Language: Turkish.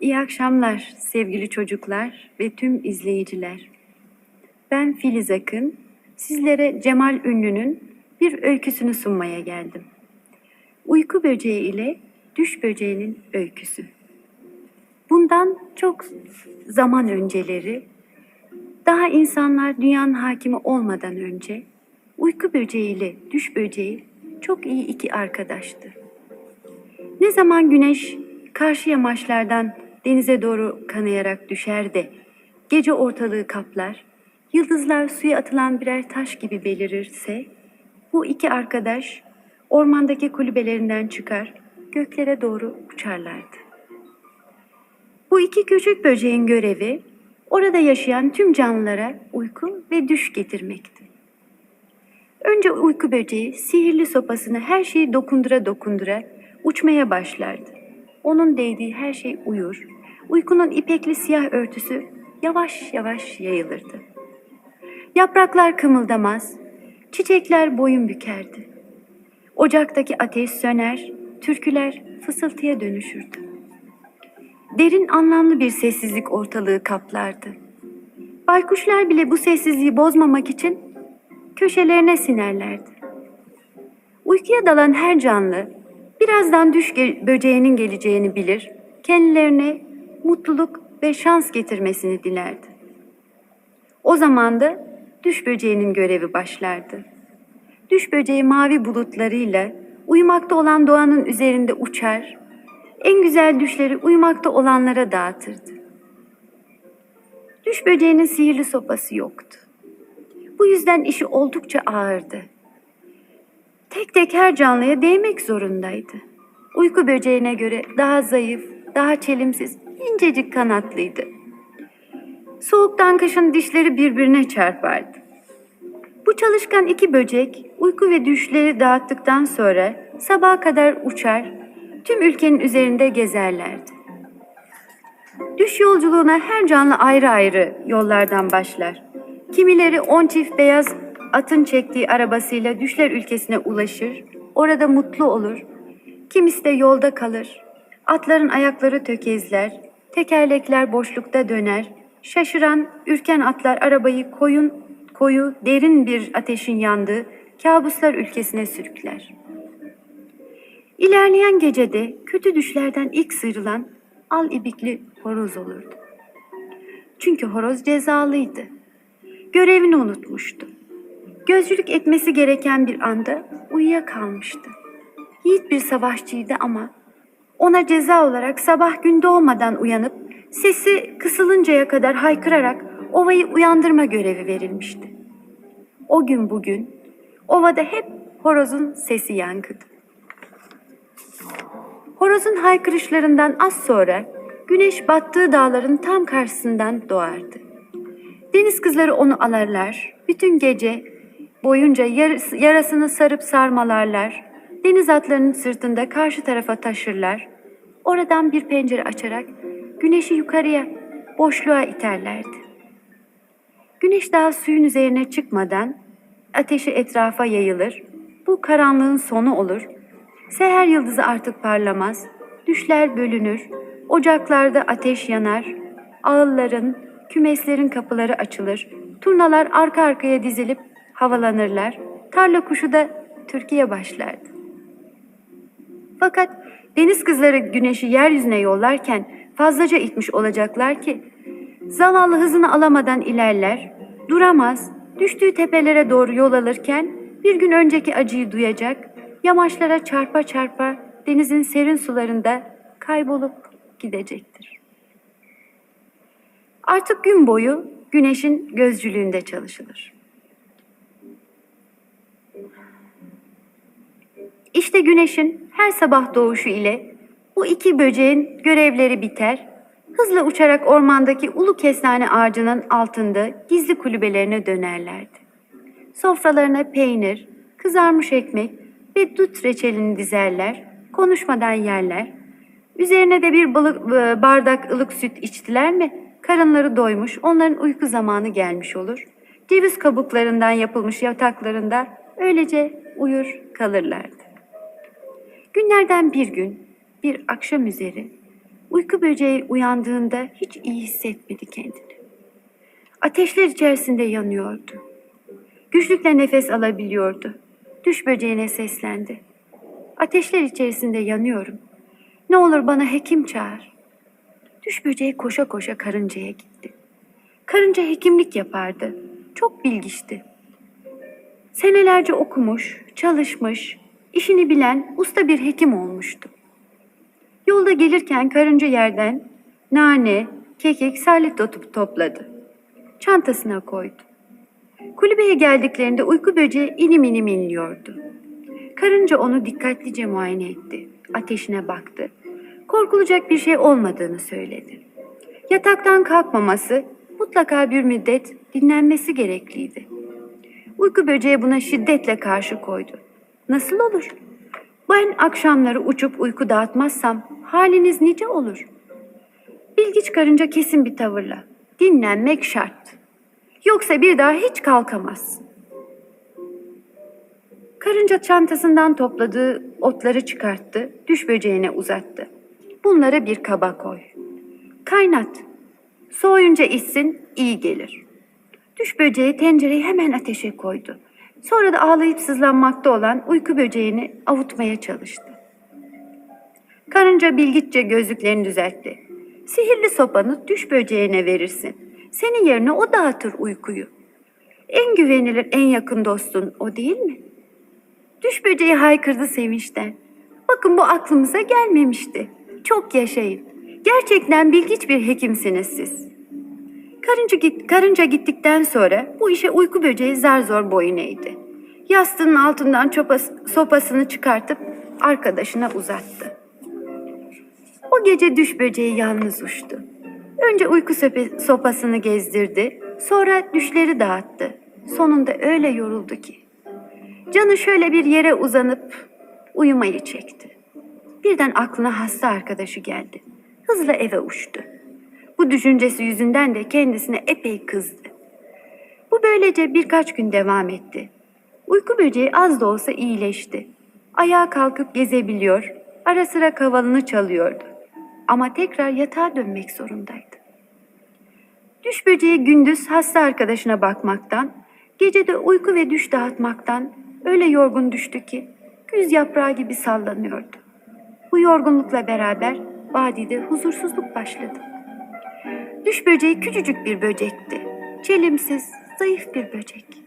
İyi akşamlar sevgili çocuklar ve tüm izleyiciler. Ben Filiz Akın. Sizlere Cemal Ünlü'nün bir öyküsünü sunmaya geldim. Uyku böceği ile düş böceğinin öyküsü. Bundan çok zaman önceleri, daha insanlar dünyanın hakimi olmadan önce uyku böceği ile düş böceği çok iyi iki arkadaştı. Ne zaman güneş karşı yamaçlardan denize doğru kanayarak düşer de gece ortalığı kaplar, yıldızlar suya atılan birer taş gibi belirirse, bu iki arkadaş ormandaki kulübelerinden çıkar, göklere doğru uçarlardı. Bu iki küçük böceğin görevi orada yaşayan tüm canlılara uyku ve düş getirmekti. Önce uyku böceği sihirli sopasını her şeyi dokundura dokundura uçmaya başlardı. Onun değdiği her şey uyur. Uykunun ipekli siyah örtüsü yavaş yavaş yayılırdı. Yapraklar kımıldamaz, çiçekler boyun bükerdi. Ocaktaki ateş söner, türküler fısıltıya dönüşürdü. Derin anlamlı bir sessizlik ortalığı kaplardı. Baykuşlar bile bu sessizliği bozmamak için köşelerine sinerlerdi. Uykuya dalan her canlı birazdan düş böceğinin geleceğini bilir, kendilerine mutluluk ve şans getirmesini dilerdi. O zaman da düş böceğinin görevi başlardı. Düş böceği mavi bulutlarıyla uyumakta olan doğanın üzerinde uçar, en güzel düşleri uyumakta olanlara dağıtırdı. Düş böceğinin sihirli sopası yoktu. Bu yüzden işi oldukça ağırdı. Tek tek her canlıya değmek zorundaydı. Uyku böceğine göre daha zayıf, daha çelimsiz, incecik kanatlıydı. Soğuktan kışın dişleri birbirine çarpardı. Bu çalışkan iki böcek uyku ve düşleri dağıttıktan sonra sabaha kadar uçar, tüm ülkenin üzerinde gezerlerdi. Düş yolculuğuna her canlı ayrı ayrı yollardan başlar. Kimileri on çift beyaz atın çektiği arabasıyla düşler ülkesine ulaşır, orada mutlu olur. Kimisi de yolda kalır. Atların ayakları tökezler, tekerlekler boşlukta döner. Şaşıran, ürken atlar arabayı koyun, koyu, derin bir ateşin yandığı kabuslar ülkesine sürükler. İlerleyen gecede kötü düşlerden ilk sıyrılan al ibikli horoz olurdu. Çünkü horoz cezalıydı. Görevini unutmuştu. Gözcülük etmesi gereken bir anda uyuyakalmıştı. Yiğit bir savaşçıydı ama ona ceza olarak sabah gün doğmadan uyanıp sesi kısılıncaya kadar haykırarak ovayı uyandırma görevi verilmişti. O gün bugün ovada hep horozun sesi yankıdı. Horozun haykırışlarından az sonra güneş battığı dağların tam karşısından doğardı. Deniz kızları onu alarlar, bütün gece boyunca yarasını sarıp sarmalarlar, deniz atlarının sırtında karşı tarafa taşırlar, oradan bir pencere açarak güneşi yukarıya, boşluğa iterlerdi. Güneş daha suyun üzerine çıkmadan ateşi etrafa yayılır, bu karanlığın sonu olur, seher yıldızı artık parlamaz, düşler bölünür, ocaklarda ateş yanar, ağılların, kümeslerin kapıları açılır, turnalar arka arkaya dizilip havalanırlar, tarla kuşu da Türkiye başlardı. Fakat deniz kızları güneşi yeryüzüne yollarken fazlaca itmiş olacaklar ki zavallı hızını alamadan ilerler, duramaz, düştüğü tepelere doğru yol alırken bir gün önceki acıyı duyacak, yamaçlara çarpa çarpa denizin serin sularında kaybolup gidecektir. Artık gün boyu güneşin gözcülüğünde çalışılır. İşte güneşin her sabah doğuşu ile bu iki böceğin görevleri biter, hızla uçarak ormandaki ulu kestane ağacının altında gizli kulübelerine dönerlerdi. Sofralarına peynir, kızarmış ekmek ve dut reçelini dizerler, konuşmadan yerler. Üzerine de bir balık, e, bardak ılık süt içtiler mi, karınları doymuş, onların uyku zamanı gelmiş olur. Ceviz kabuklarından yapılmış yataklarında öylece uyur kalırlardı. Günlerden bir gün bir akşam üzeri Uyku böceği uyandığında hiç iyi hissetmedi kendini. Ateşler içerisinde yanıyordu. Güçlükle nefes alabiliyordu. Düş böceğine seslendi. Ateşler içerisinde yanıyorum. Ne olur bana hekim çağır. Düş böceği koşa koşa karıncaya gitti. Karınca hekimlik yapardı. Çok bilgiçti. Senelerce okumuş, çalışmış, işini bilen usta bir hekim olmuştu. Yolda gelirken karınca yerden nane, kekik, salep tutup topladı. Çantasına koydu. Kulübeye geldiklerinde uyku böceği inim inim inliyordu. Karınca onu dikkatlice muayene etti. Ateşine baktı. Korkulacak bir şey olmadığını söyledi. Yataktan kalkmaması, mutlaka bir müddet dinlenmesi gerekliydi. Uyku böceği buna şiddetle karşı koydu. Nasıl olur? Ben akşamları uçup uyku dağıtmazsam haliniz nice olur. Bilgiç karınca kesin bir tavırla. Dinlenmek şart. Yoksa bir daha hiç kalkamazsın. Karınca çantasından topladığı otları çıkarttı, düş böceğine uzattı. Bunları bir kaba koy. Kaynat. Soğuyunca içsin, iyi gelir. Düş böceği tencereyi hemen ateşe koydu. Sonra da ağlayıp sızlanmakta olan uyku böceğini avutmaya çalıştı. Karınca bilgitçe gözlüklerini düzeltti. Sihirli sopanı düş böceğine verirsin. Senin yerine o dağıtır uykuyu. En güvenilir, en yakın dostun o değil mi? Düş böceği haykırdı sevinçten. Bakın bu aklımıza gelmemişti. Çok yaşayın. Gerçekten bilgiç bir hekimsiniz siz. Karınca, git, karınca gittikten sonra bu işe uyku böceği zar zor boyun eğdi. Yastığının altından çopas, sopasını çıkartıp arkadaşına uzattı. O gece düş böceği yalnız uçtu. Önce uyku söpe- sopasını gezdirdi, sonra düşleri dağıttı. Sonunda öyle yoruldu ki. Canı şöyle bir yere uzanıp uyumayı çekti. Birden aklına hasta arkadaşı geldi. Hızla eve uçtu. Bu düşüncesi yüzünden de kendisine epey kızdı. Bu böylece birkaç gün devam etti. Uyku böceği az da olsa iyileşti. Ayağa kalkıp gezebiliyor, ara sıra kavalını çalıyordu. Ama tekrar yatağa dönmek zorundaydı. Düş böceği gündüz hasta arkadaşına bakmaktan, gece de uyku ve düş dağıtmaktan öyle yorgun düştü ki güz yaprağı gibi sallanıyordu. Bu yorgunlukla beraber vadide huzursuzluk başladı. Düş böceği küçücük bir böcekti. Çelimsiz, zayıf bir böcek.